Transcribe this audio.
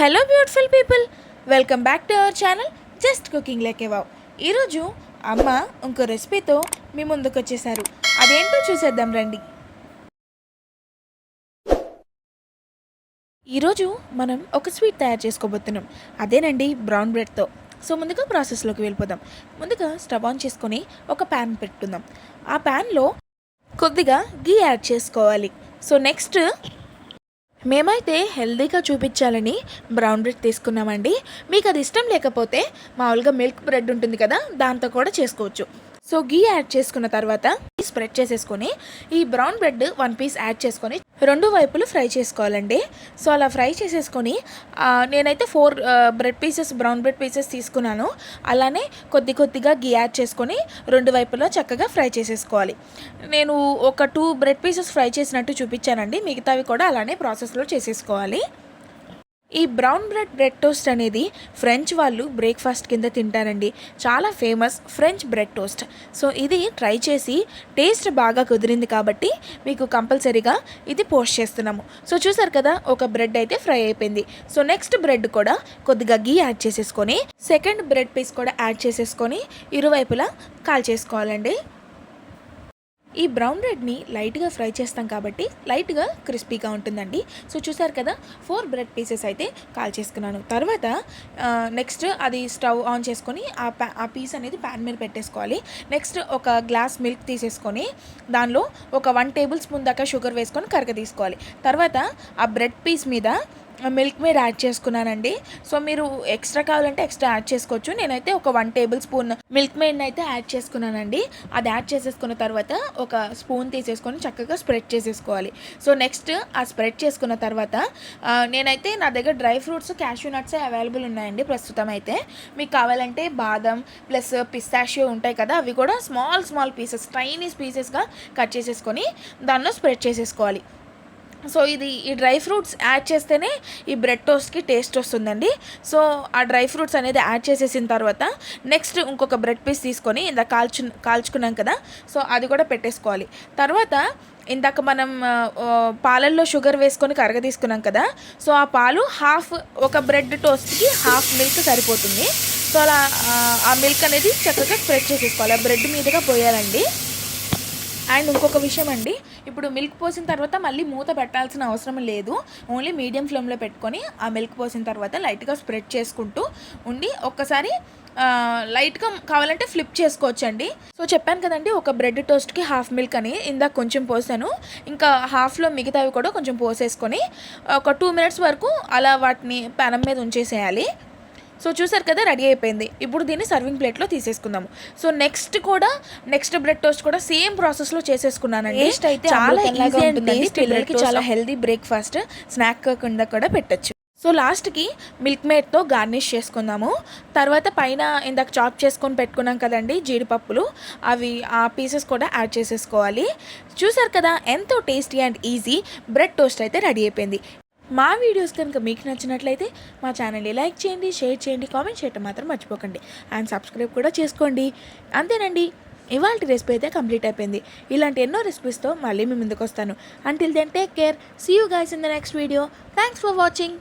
Hello beautiful people welcome back to our channel just cooking like wow ఈరోజు అమ్మ ఇంకో రెసిపీతో మీ ముందుకు వచ్చేసారు. అదేంటో చూసేద్దాం రండి. ఈరోజు మనం ఒక స్వీట్ తయారు చేసుకోబోతున్నాం. అదేనండి బ్రౌన్ బ్రెడ్తో సో ముందుగా ప్రాసెస్లోకి వెళ్ళిపోదాం. ముందుగా స్టవ్ ఆన్ చేసుకొని ఒక ప్యాన్ పెట్టుకుందాం. ఆ ప్యాన్లో కొద్దిగా గీ యాడ్ చేసుకోవాలి. సో నెక్స్ట్ మేమైతే హెల్దీగా చూపించాలని బ్రౌన్ బ్రెడ్ తీసుకున్నామండి. మీకు అది ఇష్టం లేకపోతే మామూలుగా మిల్క్ బ్రెడ్ ఉంటుంది కదా దాంతో కూడా చేసుకోవచ్చు. సో గీ యాడ్ చేసుకున్న తర్వాత స్ప్రెడ్ చేసేసుకొని ఈ brown bread one piece add చేసుకొని రెండు వైపులు ఫ్రై చేసుకోవాలండి. సో అలా ఫ్రై చేసేసుకొని నేనైతే four bread pieces brown bread pieces తీసుకున్నాను. అలానే కొద్ది కొద్దిగా గీ యాడ్ చేసుకొని రెండు వైపులా చక్కగా ఫ్రై చేసేసుకోవాలి. నేను ఒక టూ బ్రెడ్ పీసెస్ ఫ్రై చేసినట్టు చూపించానండి. మిగతావి కూడా అలానే ప్రాసెస్లో చేసేసుకోవాలి. ఈ బ్రౌన్ బ్రెడ్ బ్రెడ్ టోస్ట్ అనేది ఫ్రెంచ్ వాళ్ళు బ్రేక్ఫాస్ట్ కింద తింటారండి. చాలా famous French bread toast. So ఇది ట్రై చేసి టేస్ట్ బాగా కుదిరింది కాబట్టి మీకు కంపల్సరీగా ఇది పోస్ట్ చేస్తున్నాము. సో చూసారు కదా ఒక బ్రెడ్ అయితే ఫ్రై అయిపోయింది. సో నెక్స్ట్ బ్రెడ్ కూడా కొద్దిగా గీ యాడ్ చేసేసుకొని సెకండ్ బ్రెడ్ పీస్ కూడా యాడ్ చేసేసుకొని ఇరువైపులా కాల్ చేసుకోవాలండి ఈ బ్రౌన్ బ్రెడ్ని లైట్గా ఫ్రై చేస్తాం కాబట్టి లైట్గా క్రిస్పీగా ఉంటుందండి. సో చూసారు కదా ఫోర్ బ్రెడ్ పీసెస్ అయితే కాల్ చేసుకున్నాను. తర్వాత నెక్స్ట్ అది స్టవ్ ఆన్ చేసుకొని ఆ ప్యా ఆ పీస్ అనేది ప్యాన్ మీద పెట్టేసుకోవాలి. నెక్స్ట్ ఒక గ్లాస్ మిల్క్ తీసేసుకొని దానిలో ఒక వన్ టేబుల్ స్పూన్ దాకా షుగర్ వేసుకొని కరగ తీసుకోవాలి. తర్వాత ఆ బ్రెడ్ పీస్ మీద మిల్క్ మేడ్ యాడ్ చేసుకున్నానండి. సో మీరు ఎక్స్ట్రా కావాలంటే ఎక్స్ట్రా యాడ్ చేసుకోవచ్చు. నేనైతే ఒక వన్ టేబుల్ స్పూన్ మిల్క్ మేడ్ని అయితే యాడ్ చేసుకున్నానండి. అది యాడ్ చేసేసుకున్న తర్వాత ఒక స్పూన్ తీసేసుకొని చక్కగా స్ప్రెడ్ చేసేసుకోవాలి. సో నెక్స్ట్ ఆ స్ప్రెడ్ చేసుకున్న తర్వాత నేనైతే నా దగ్గర dry fruits cashew nuts available ఉన్నాయండి ప్రస్తుతం అయితే. మీకు కావాలంటే బాదం ప్లస్ పిస్తాషియో ఉంటాయి కదా అవి కూడా స్మాల్ స్మాల్ పీసెస్ టైనీస్ పీసెస్గా కట్ చేసేసుకొని దానిలో స్ప్రెడ్ చేసేసుకోవాలి. సో ఇది ఈ డ్రై ఫ్రూట్స్ యాడ్ చేస్తేనే ఈ బ్రెడ్ టోస్ట్కి టేస్ట్ వస్తుందండి. సో ఆ డ్రై ఫ్రూట్స్ అనేది యాడ్ చేసేసిన తర్వాత నెక్స్ట్ ఇంకొక బ్రెడ్ పీస్ తీసుకొని ఇంత కాల్చు కాల్చుకున్నాం కదా సో అది కూడా పెట్టేసుకోవాలి. తర్వాత ఇందాక మనం పాలల్లో షుగర్ వేసుకొని కరగ తీసుకున్నాం కదా సో ఆ పాలు హాఫ్ ఒక బ్రెడ్ టోస్ట్కి హాఫ్ మిల్క్ సరిపోతుంది. సో అలా ఆ, ఆ మిల్క్ అనేది చక్కగా స్ప్రెడ్ చేసేసుకోవాలి. ఆ బ్రెడ్ మీదుగా పోయాలండి. అండ్ ఇంకొక విషయం అండి ఇప్పుడు మిల్క్ పోసిన తర్వాత మళ్ళీ మూత పెట్టాల్సిన అవసరం లేదు. ఓన్లీ మీడియం ఫ్లేమ్లో పెట్టుకొని ఆ మిల్క్ పోసిన తర్వాత లైట్గా స్ప్రెడ్ చేసుకుంటూ ఉండి ఒక్కసారి లైట్గా కావాలంటే ఫ్లిప్ చేసుకోవచ్చండి. సో చెప్పాను కదండి ఒక బ్రెడ్ టోస్ట్కి హాఫ్ మిల్క్ అని ఇందాక కొంచెం పోసాను. ఇంకా హాఫ్లో మిగతావి కూడా కొంచెం పోసేసుకొని ఒక టూ మినిట్స్ వరకు అలా వాటిని పెనం మీద ఉంచేసేయాలి. సో చూసారు కదా రెడీ అయిపోయింది. ఇప్పుడు దీన్ని సర్వింగ్ ప్లేట్లో తీసేసుకుందాము. సో నెక్స్ట్ కూడా నెక్స్ట్ బ్రెడ్ టోస్ట్ కూడా సేమ్ ప్రాసెస్లో చేసేసుకున్నానండి. Taste అయితే చాలా ఈజీ అండ్. టేస్ట్ పిల్లలకి చాలా. హెల్దీ బ్రేక్ఫాస్ట్ స్నాక్ కింద కూడా పెట్టచ్చు. సో లాస్ట్కి మిల్క్ మేడ్తో గార్నిష్ చేసుకుందాము. తర్వాత పైన ఇందాక చాప్ చేసుకొని పెట్టుకున్నాం కదండి జీడిపప్పులు. అవి ఆ పీసెస్ కూడా యాడ్ చేసేసుకోవాలి. చూసారు కదా ఎంతో tasty and easy bread toast అయితే రెడీ అయిపోయింది. మా వీడియోస్ కనుక మీకు నచ్చినట్లయితే మా ఛానల్ని లైక్ చేయండి షేర్ చేయండి కామెంట్ చేయటం మాత్రం మర్చిపోకండి. అండ్ సబ్స్క్రైబ్ కూడా చేసుకోండి. అంతేనండి. ఇవాళ రెసిపీ అయితే కంప్లీట్ అయిపోయింది. ఇలాంటి ఎన్నో రెసిపీస్తో మళ్ళీ మీ ముందుకు వస్తాను until then take care see you guys in the next video thanks for watching